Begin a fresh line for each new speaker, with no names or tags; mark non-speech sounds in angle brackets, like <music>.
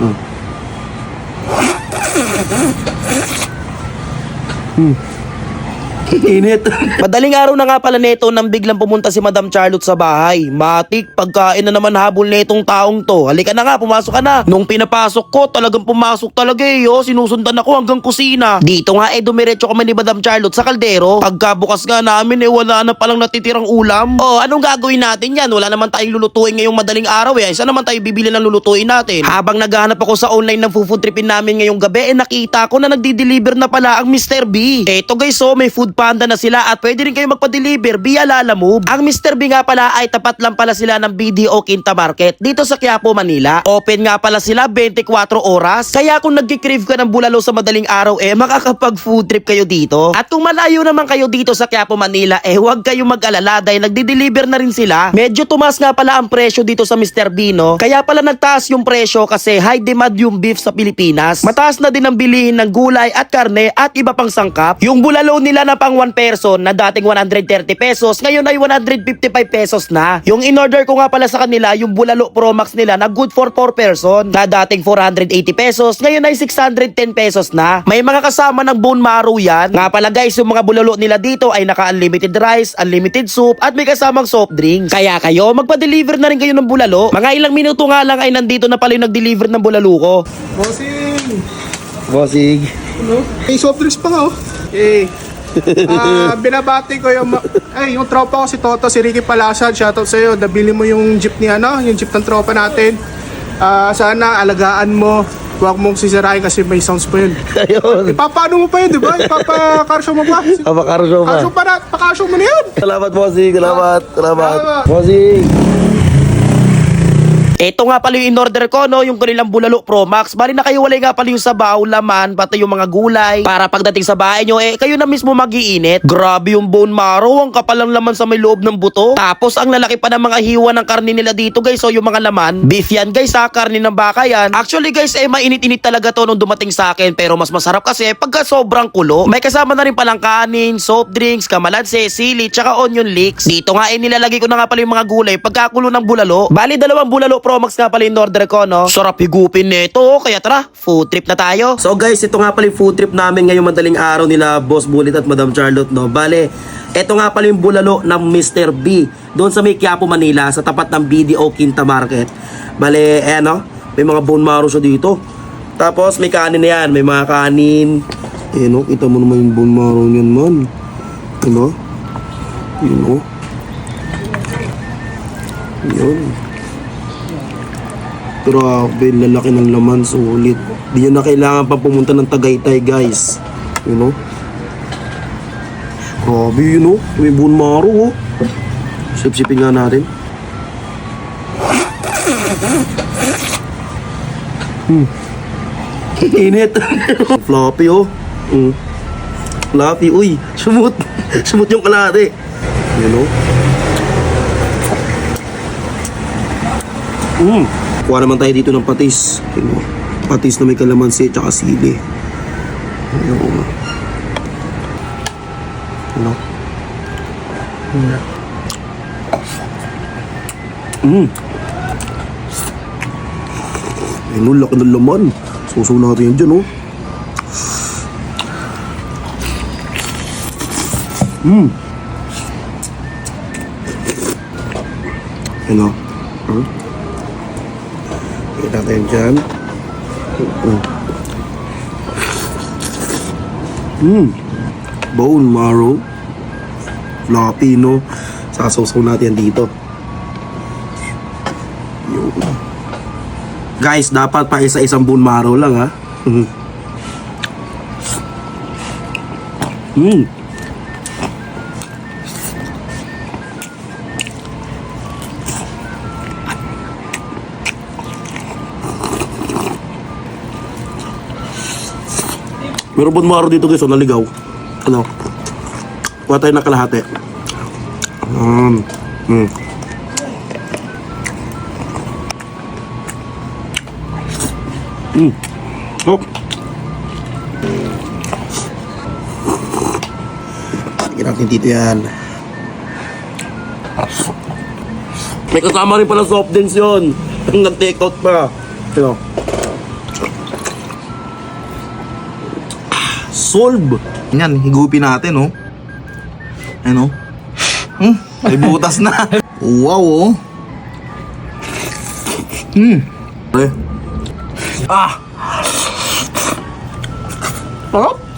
Mm. Mm. Init. <laughs> Madaling araw na nga pala neto nang biglang pumunta si Madam Charlotte sa bahay. Matik, pagkain na naman habol netong taong to. Halika na nga, pumasok ka na. Nung pinapasok ko, talagang pumasok talaga eh. Oh. Sinusundan ako hanggang kusina. Dito nga eh, dumiretso kami ni Madam Charlotte sa kaldero. Pagkabukas nga namin eh, wala na palang natitirang ulam. Oh, anong gagawin natin yan? Wala naman tayong lulutuin ngayong madaling araw eh. Saan naman tayo bibili ng lulutuin natin? Habang naghahanap ako sa online ng food tripin namin ngayong gabi, eh nakita ko na nagdi-deliver na pala ang Mr. B. Eto guys, so may food panda na sila at pwede rin kayo magpa-deliver via Lala Move. Ang Mr. B nga pala ay tapat lang pala sila ng BDO Quinta Market dito sa Quiapo, Manila. Open nga pala sila 24 oras. Kaya kung nagki-crave ka ng bulalo sa madaling araw eh makakapag food trip kayo dito. At kung malayo naman kayo dito sa Quiapo, Manila eh huwag kayong mag-alala dahil nagdi-deliver na rin sila. Medyo tumas nga pala ang presyo dito sa Mr. B no. Kaya pala nagtaas yung presyo kasi high demand yung beef sa Pilipinas. Mataas na din ang bilihin ng gulay at karne at iba pang sangkap. Yung bulalo nila na pang 1 person na dating 130 pesos, ngayon ay 155 pesos na. Yung in-order ko nga pala sa kanila, yung bulalo Pro Max nila na good for 4 person na dating 480 pesos, ngayon ay 610 pesos na. May mga kasama ng bone marrow yan. Nga pala guys, yung mga bulalo nila dito ay naka-unlimited rice, unlimited soup, at may kasamang soft drinks. Kaya kayo, magpa-deliver na rin kayo ng bulalo. Mga ilang minuto nga lang ay nandito na pala yung nag-deliver ng bulalo ko.
Bossing!
Bossig.
Ano? May soft drinks pa nga oh. Eh. Ah, binabati ko yung ay yung tropa ko si Toto, si Ricky Palasan, shoutout sa iyo. Nabili mo yung jeep ni ano, yung jeep ng tropa natin. Ah, sana alagaan mo. Huwag mong sisirain kasi may sounds pa yun. <laughs>
Ayun.
Ipapano mo pa yun, di ba? Ipapa-carshow mo pa. <laughs>
Apakarso
Carshow pa na, pa-carshow mo na yun.
Salamat, Bossing. Salamat. Salamat.
Salamat.
Bossing. Ito nga pala yung in-order ko, no? Yung kanilang bulalo Pro Max. Bali na kayo walay nga pala yung sabaw, laman, pati yung mga gulay. Para pagdating sa bahay nyo, eh, kayo na mismo magiinit. Grabe yung bone marrow, ang kapal ng laman sa may loob ng buto. Tapos, ang lalaki pa ng mga hiwa ng karne nila dito, guys. So, yung mga laman, beef yan, guys, ha? Karne ng baka yan. Actually, guys, eh, mainit-init talaga to nung dumating sa akin. Pero mas masarap kasi pagka sobrang kulo. May kasama na rin palang kanin, soft drinks, kamalanse, sili, tsaka onion leeks. Dito nga, eh, nilalagay ko na nga pala yung mga gulay pagkakulo ng bulalo. Bali, dalawang bulalo Pro Max nga pala yung order ko, no? Sarap higupin nito, kaya tara, food trip na tayo. So guys, ito nga pala yung food trip namin ngayong madaling araw nila Boss Bullet at Madam Charlotte, no? Bale, ito nga pala yung bulalo ng Mr. B doon sa may Manila, sa tapat ng BDO Quinta Market. Bale, eh, no? May mga bone marrow siya dito. Tapos, may kanin na yan. May mga kanin. Eh, no? Kita mo naman yung bone marrow niyan, man. Ano? Yun, oh. Yun. Grabe, lalaki ng laman, sulit. Di nyo na kailangan pa pumunta ng Tagaytay, guys. You know? Grabe, you know? May bone marrow, oh. Sipsipin nga natin. Hmm. Init. <laughs> Floppy, oh. Mm. Floppy, uy. Sumut. <laughs> Sumut yung kalate. You know? Mm. Kuha naman tayo dito ng patis. Patis na may kalamansi at saka sili. Nga. Ano? Mm. Ayun, laki ng laman. Suso natin yan dyan, oh. Mm. Ano? Hmm? Kita natin dyan. Mm. Mm. Bone marrow. Floppy, no? Sasawsaw natin dito. Yun. Guys, dapat pa isa-isang bone marrow lang, ha? <laughs> Mm. Meron bone marrow dito guys, oh, naligaw. Ano? Kuha tayo ng kalahati. Um, mm. Mm. Oh. Lagyan natin dito yan. May kasama rin pala soft drinks yun. <laughs> Nag-take out pa. Ito.
Solve. Yan, higupin natin, oh. Ano? Hmm, may butas na. <laughs> wow, oh. Hmm. Eh. Ah!
Sarap.